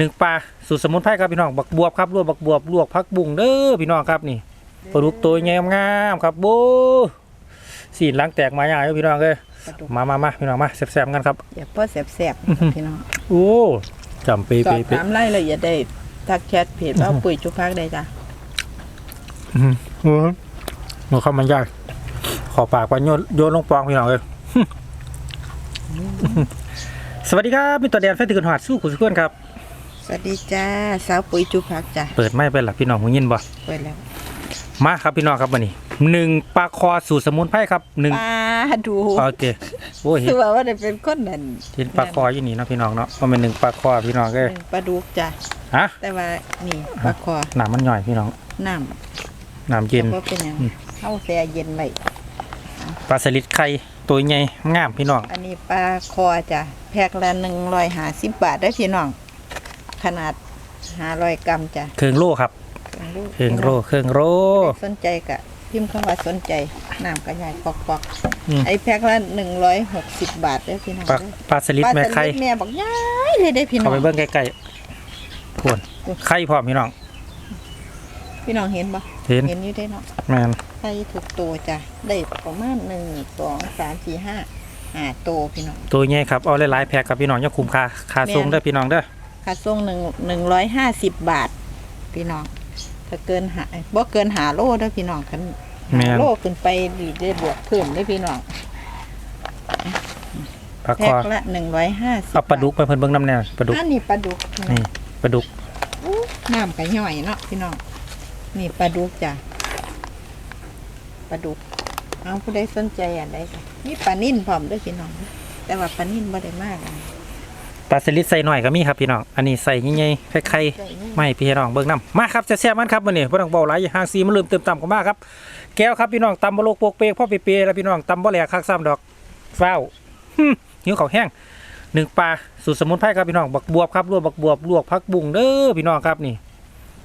หนึ่งปลาสูตรสมุนไพรครับพี่น้องบักบวบครับลวกบักบวบลวกผักบุ้งเด้อพี่น้องครับนี่ปลาดุกตัวใหญ่งามๆครับโบสีล้างแตกมาใหญ่พี่น้องเลยปลาดุกมามามาพี่น้องมาแซ่บๆกันครับอย่าพ่อแสบๆพี่น้องโอ้จำปีสอปีบปีถามรายละเอียดได้ทักแชทเพจว่าปุ๋ยจุพักได้จ้ะอืมโอ้หนูเข้ามันยากขอปากว่าโยนโยนลงปองพี่น้องเลยสวัสดีครับมีตัวแดนแฟนติกันหอดสู้ขุนสุขวนครับส วัสดีจ้าสาวปุ๋ยจุพักจ้ะเปิดไม่เป็นหลักพี่น้องหูยินบ่เปิดแล้วมาครับพี่น้องครับวันนี้หนึ่งปลาคอสูตรสมุนไพรครับหนึ่งปลาดูโอเคโอ้ยเห็คืนอว่าว่าได้เป็นคนนั่นเห็นปลาคออยู่นี่เนาะพี่น้องเนาะมันเป็นหนึ่งปลาคอพี่น้องเลยปลาดุกจ้ะฮะแต่ว่านี่ปลาคอน้ำมันย่อยพี่น้องน้น้ำำเย็นว่าเป็นหยังอืมเข้าแช่เย็นไว้ปลาสลิดไข่ตัวใหญ่งามพี่น้อง อันนี้ปลาคอจ้ะแพ็คละหนึ่งร้อยห้าสิบบาทได้อพี่น้อง ขนาดห้าร้อยกรัมจ้ะเครื่องโล่ครับเครื่องโล่เครื่องโล่ สนใจกะพิมพ์คำว่าสนใจน้ำกระยายปอกปอกอืม ไอ้แพ็คละหนึ่งร้อยหกสิบบาทได้อพี่น้องปลาเด้อปลาสลิดปลาแม่สไข่ลิดแม่บอกย้ายเลยได้อพี่น้เอาองไปเบิ้งใกล้ๆพวนไข่พร้อมพี่น้องพี่น้องเห็นปะเห็นเห็นอยู่ได้อเนาะแมนไข่ถูกตัวจ้ะได้ประมาณหนึ่งสองสามสี่ห้าห้าตัวพี่น้อง ตัวใหญ่ครับเอาหลายๆแพ็คครับพี่น้องอย่าคุ้มค่าค่าส่งแม่นเด้อพี่น้องเด้อ ค่าส่งหนึ่งหนึ่งร้อยห้าสิบบาท พี่น้อง ถ้าเกินหาบ่เกินหาโลเด้อพี่น้องคันแม่หานโลขึ้นไปดีได้บวกเพิ่มได้อพี่น้องปลาคแพ็อคละหนึ่งร้อยห้าสิบเอาปลาดุกไปเพิ่นเบิ้งน้ำแน่ปลาดุกอันนี้ปลาดุกพี่น้องนี่ปลาดุกอู้น้ำกระย่อยเนาะพี่น้อง นี่ปลาดุกจ้ะปลาดุก เอาผู้ใดสนใจอันใดก็มีปลานิ่นพร้อมด้วยพี่น้อง แต่ว่าปลานิ่นบ่ได้มากอะ ปลาสลิดใส่หน่อยก็มีครับพี่น้องอันนี้ใส่ใหญ่ๆไข่ๆไม่พี่น้องเบิ้งน้ำมาครับจะแซ่บมันครับวันนี้บ่ต้องเบาหลายอย่าห่างซีมันลืมเติมต่ำกันมากครับแก้วครับพี่น้องตำบ่โลกโปกเปกพ่อเปย์ๆแล้วพี่น้องตำบ่แหลกคักซ้ำดอกฟ้าวหึหิวข้าวแห้งหนึ่งปลาสูตรสมุนไพรครับพี่น้องบักบวบครับลวกบักบวบลวกผักบุ้งเด้อพี่น้องครับนี่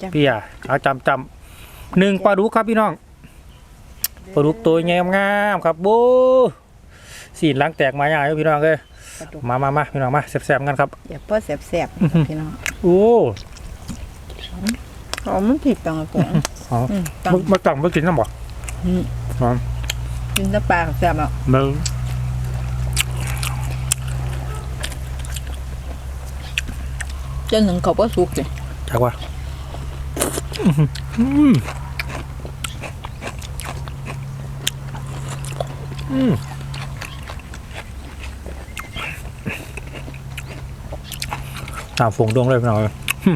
จ้ะพี่อะเอาจำจำหนึ่งปลาดุกครับพี่น้องปลาดุกตัวใหญ่งามๆครับโบสีล้างแตกมาใหญ่พี่น้องเลย ปลาดุกมามามาพี่น้องมาแซ่บๆกันครับ อย่าพ่อแสบอื้อหือ ๆพี่น้องโอ้หอมมันผิดตังกงอ๋ออืมตังมามาจังมากินน้ำบ่อืมอ๋อกินแตะปลาแซ่บอะเบิ้งจนถึงเขาก็สุกเลยจักว่าอื้อหืออืมอืม ตามฝงดวงเลยพี่น้องเลยหึ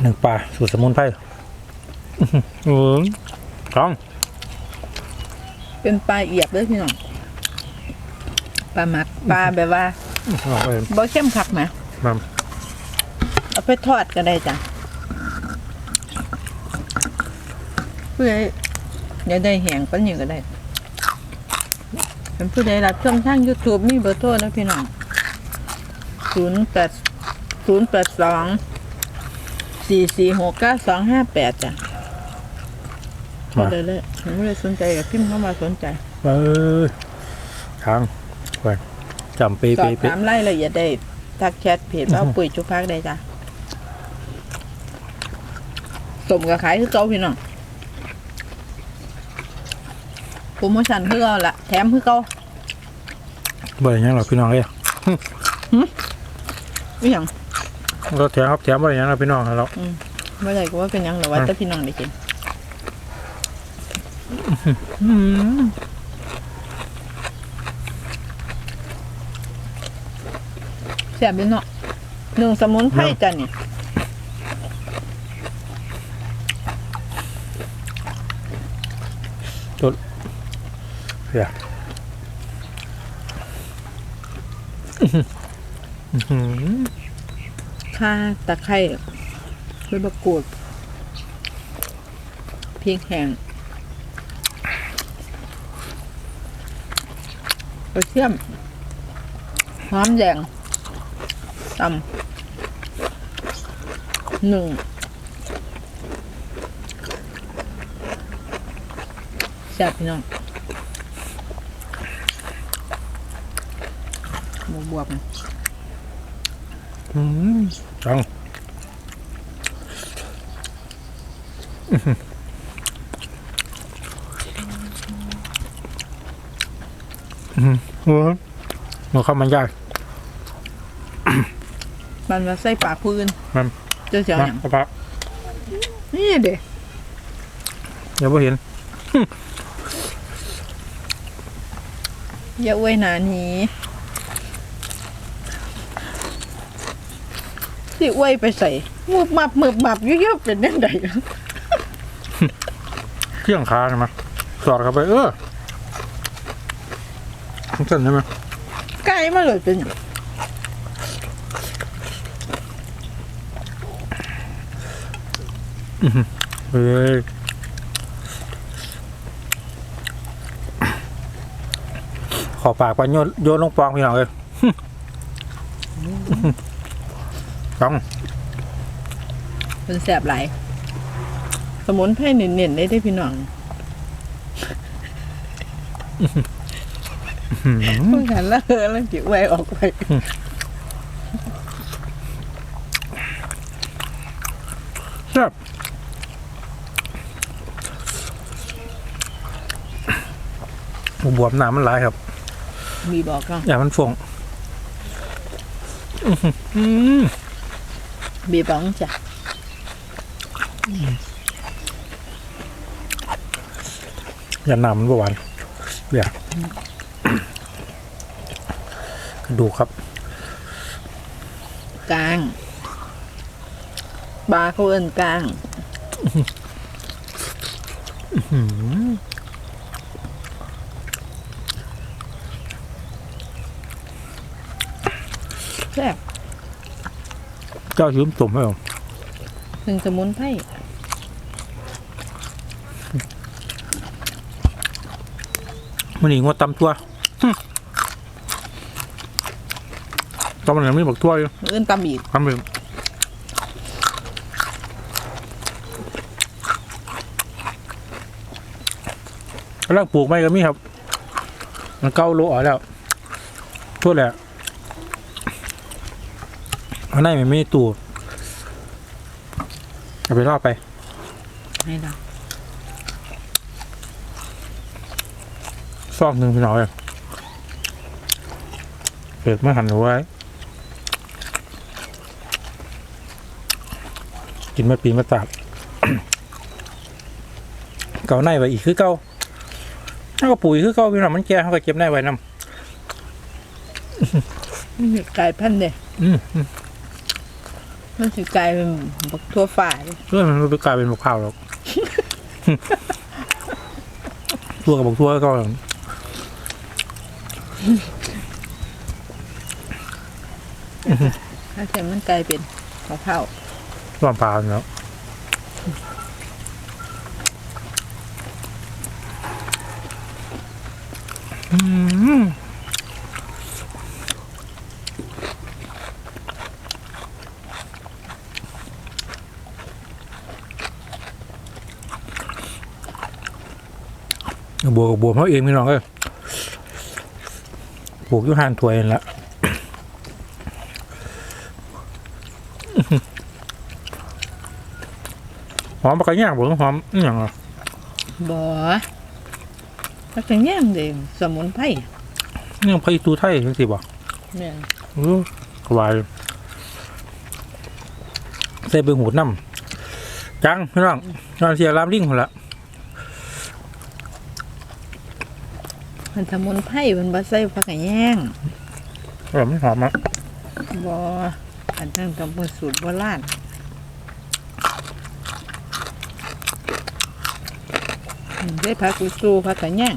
หนึ่งปลาสูตรสมุนไพรอื้อหืออืมท้อง เป็นปลาเอียบเลยพี่น้องปลาหมักปลาแบบว่าเอาไปบ่เข้มคักนะมาเอาไปทอดก็ได้จ้ะเพื่อให้เดี๋ยวได้แหงปันอยู่ก็ได้ เป็นผู้ใดรับชมทาง YouTube มีเบอร์โทรนะพี่น้องศูนย์แปดศูนย์แปดสองสี่สี่หกเก้าสองห้าแปดจ้ะมา เลยเลยผมไม่ได้สนใจกับพิมพ์เข้ามาสนใจ เออทางไปจำปีสอปีบปีถามรายละเอียดได้ทักแชทเพจว่าปุ๋ยจุพักได้จ้ะสมกับขายคือเก่าพี่น้องโป รโมชั่นคือเก่าละแถมคือเก่าบ่ได้หยังหรอกพี่น้องเอ้ยไม่หยังเราแถมครับแถมบ่ได้หยังหรอกพี่น้องครับเราไม่ได้ก็ว่าเป็นหยังหรอว่าแต่พี่น้องได้กินแซ่บดีเนาะหนึ่งสมุนไพรจ้ะนี่ ข่าตะไคร้ใบมะกรูดพริกแห้งกระเทียมหอมแดงตำหนึ่งแซ่บพี่น้อง หมู บวบน่ะอืมจังอื้อหืออื้อหือโอ้ยมันเข้ามันยากมันมาใส่ปากพื้นมันเจ้าเจ้ามาอย่างเอาปะนี่เด้เดี๋ยวพอเห็นอย่าอวยหนาหนี้ ที่อวยไปใส่มืบมับมืบมับเยอะๆเป็นยังไงเครื่องขาใช่ไหมสอดเข้าไป เออมันสั่นใช่ไหมไก่มาเลยเป็นหยังเฮ้ยขอปากไปโยนโยนลงปองพี่น้องเลย จังเป็นแสบหลายสมุนไพรเน้นๆได้ได้พี่น้องหืมเพิ่งหันละเฮอแล้วจิอวยออกไปแซ่บบวมหนามันหลายครับ มีบอกก็อย่ามันฟงอื้อหืออืม บีบบอกจ้ะอย่าหนามันบหวานเดี๋ยวกระดูกครับ กลาง บาเขาเอินกลางแซ่บ เจ้ายืมตุ่มให้ผมถึงสมุนไพรมันนี่งดตำตัวหึตำมันยังไม่บอกตัวอยู่เอินตำอีกทำเป็นกำลังปลูกไม้ก็มีครับ มันเก้าโลอ่อนแล้วทั่วแหละ เอาไหนมันไม่มีตู้เอาไปรอบไป ให้เราซอกหนึ่งพี่น้อยเปิดเมื่อหันเอาไว้ กินมาปีมาตากเก่าในไว้อีกคือเก่าถ้าก็ปุ๋ยคือเก่าพี่น้องมันแก่เขาก็เก็บในไว้นำมันสิกลายพันธุ์เด้อืมอืม มันสิกลายเป็นบักทั่วฝ่ายเพื่อมันไม่ไปกลายเป็นมะพร้าวหรอกตัวกับบอกตัวก็ถ้าเทียมมันกลายเป็นมะพร้าวร่วมปลาเนาะอืม บวกกับบวกเขาเองพี่น้องเอ้ยปลูกอยุหานถวยนั่นละหอมปากกาย่างบ่หอมอหย่างอะบ่ถ้าจะแย่งเด้สมุนไพรนี่ไผตูไทยจังซี่บ่เนี่ยเออสบายใส่เบิ่งหูดน้ำจังพี่น้องนอนเสียรามลิงพุ่นละ มันสมุนไพรมันบ่ใส่ผักกะแย่งเออมันหอมอะบ่อันนั้นต้องเป็นสูตรโบราณอืมได้ผักกุสูผักกะแย่ง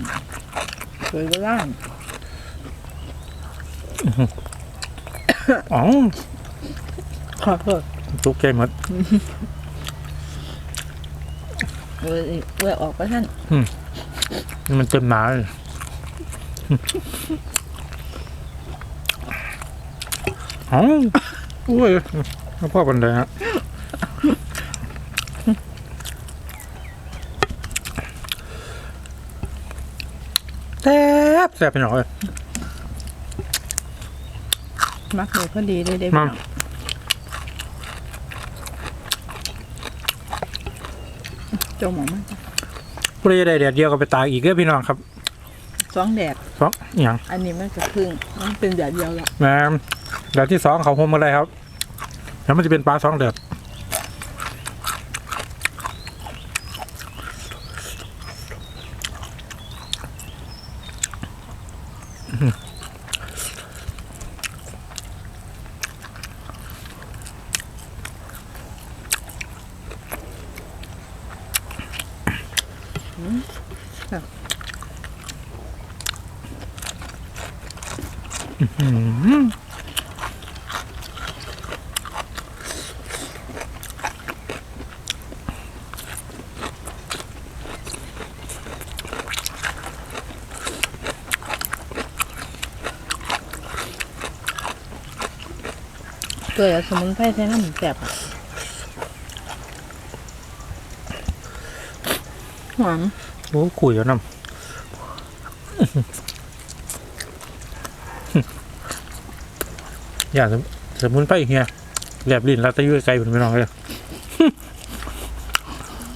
สวยโบราณอ๋อขอโทษตุกใจหมดเออเว้ยออกไปท่านนี่มันเต็มหนาเลย อ๋อโอ้ยแล้วพ่อปันไดฮะแซ่บแซ่บไปหน่อยมักเลยพอดีเลยเด้มาจมออกมาจ้ะผู้ใดได้แดดเดียวก็ไปตากอีกเด้อพี่น้องครับ สองแดดสองอหย่างอันนี้มันก็ครึ่งมันเป็นแดดเดียวแล้วแหม่แดดที่สองเขาโฮมอะไรครับแล้วมันจะเป็นปลาสองแดด เกลือสมุนไพรใส่น้ำแซ่บอะหอมโอ้คุยแล้วน้ำอย่าสมุนไพรเฮียแหลบลิ้นแล้วตะยุ่ยไกลเหมือนพี่น้องเลย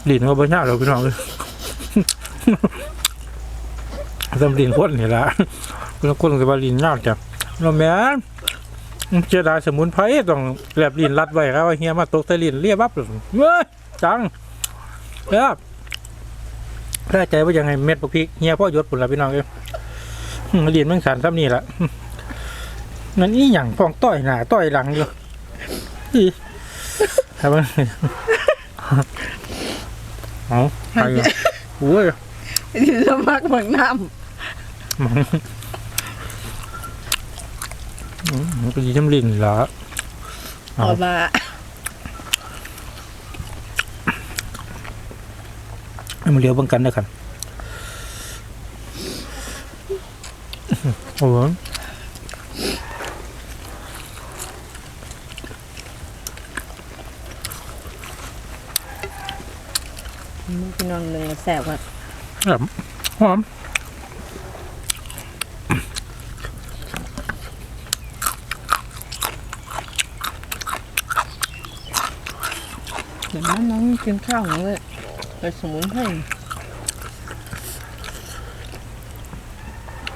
ลิ้นก็บ่ยาเราพี่น้องเลยทำลิ้นคนนี่ละแล้วคนก็ว่าลินยากจ้ะเราแม่ เจดายสมุนไพรต้องแหลบลิ้นรัดไว้ครับว่าเฮียมาตกใส่ลิ้นเรียบบับเลยเว้ยจังเรียบแพร่ใจว่ายังไงเม็ดพวกพริกเฮียพ่อยศปุ่นละพี่น้องเอ้ยอืมเรียนเมืองสันซ้ำนี่ละอืมนั่นนี่อย่างฟองต้อยหน้าต้อยหลังอยู่อีครับมันเอาไปอยู่โอ้ยที่สมักเหมือนน้ห มันอืมมันก็ยีน้ำลิ้นเหรอำเอาเอามาให้มันเลี้ยวเบังกันด้วยกันโอ้โหพี่น้องเลยแซ่บว่าแบบหอม เดี๋ยว น้องน้องกินข้าวหนูเลยไปสมุนไพร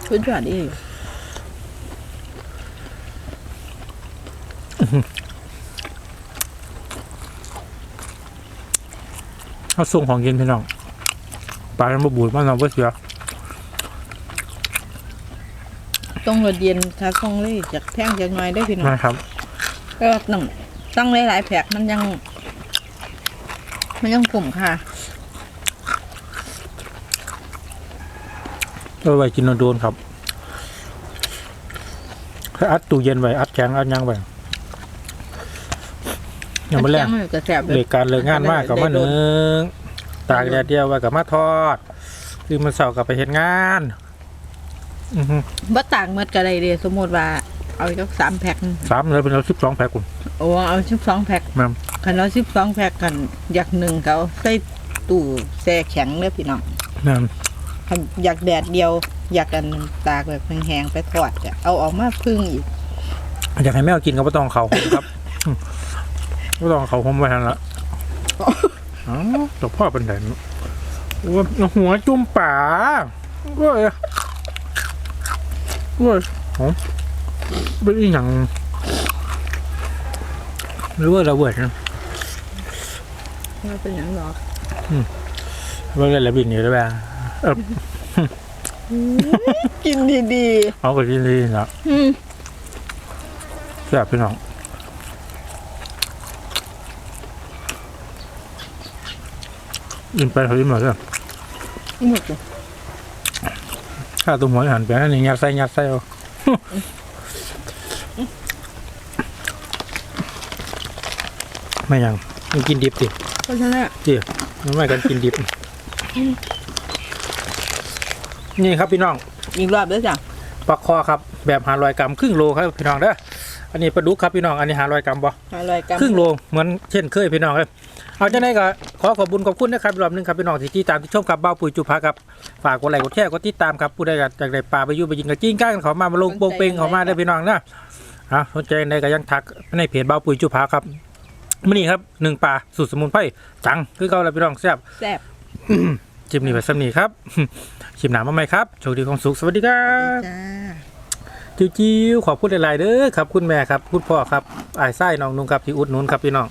คุณยอดอีกเอาส่งของเย็นพี่น้องปลามาบูดมาเราก็เสียต้องรถเย็นถ้าต้องเลยจากแพงจากหน้อยได้อพี่น้องนะครับ ก็ต้องต้องหลายๆแผกมันยัง มันยังกลุ่มค่ะเอาไว้กินโดนๆครับถ้าอัดตู้เย็นไว้อัดแข็งอัดหยังไว้ยังไม่แรกมันก็แซ่บเลเลิยกการเลิกงานมากกับมาหนึ่งตากแดดเดียวไว้กับมาทอด คือมันเสาร์กับไปเห็นงานอือฮึบ่ต่างเมื่อก็ได้เลยสมมติว่า เอาจักสามแพ็คสามเลยเป็นเราสิบสองแพ็คคุณโอ้เอาสิบสองแพ็คแม่ม คันเราสิบสองแพ็คกันอยากหนึ่งเขาใส่ตู้แช่แข็งเด้อพี่น้องแม่มคันอยากแดดเดียว อยากกันตากแบบแห้งๆไปทอดจะเอาออกมาพึ่งอีก อยากให้แมวกินก็ไม่ต้องเขาผมครับไม่ต้องเขาผมไว้ทันละอ๋อตัวพ่อเป็นไงว่าหัวจุ่มป่าเว้ยเว้ยโอ้เป็นอีหยังหรือว่าระเบิดนะ ว่าเป็นอย่างหรอเมื่อไรระบินอยู่ได้ไหมเออกินดีเอาไปกินดีนะๆอืมแซ่บพี่น้องยินไปเขายิ้มหน่อยเถอะหมดเลยข้าตัวหัวหันไปนั่นนี่ยัดไส้ยัดไส้เอาไม่ยังมันกินดิบดิ เพราะฉะนั้นดิมันไม่กันกินดิบ นี่ครับพี่น้องอีกรอบเด้อจ้ะปลาคอครับ แบบหาร้อยกรัมครึ่งโลครับพี่น้องเด้ออันนี้ปลาดุกครับพี่น้องอันนี้หาร้อยกรัมบ่อร่อยกันครึ่งโลเหมือนเช่นเคยพี่น้องเลยเอาจังไดก็ขอขอบคุญขอบคุณนะครับอีกรอบหนึงครับพี่น้องที่ติดตามที่ชมครับบ้าวปุ๋ยจุภาครับฝากกดไลค์กดแชร์กดติดตามครับผู้ใดอยากได้ปลาไปอยู่ไปยิงกับจิ้งก้างเขามามาลงโปงเปงเขามาได้อพี่น้องนะอะสนใจในก็ยังทักในเพจเบาปุ๋ยจุภาครับ มื้อนี้ครับหนึ่งปลาสูตรสมุนไพรจังคือเก่าแล้วพี่น้องแซ่บแซ่บจิมนี่ไปสำนีครับชิมหนามาไหมครับโชคดีของสุขสวัสดีครับจ้าจิวจิวขอบคุณหลายๆเด้อครับ คุณแม่ครับ คุณพ่อครับอายไส้น้องนุ่งครับที่อุดหนุนครับพี่น้อง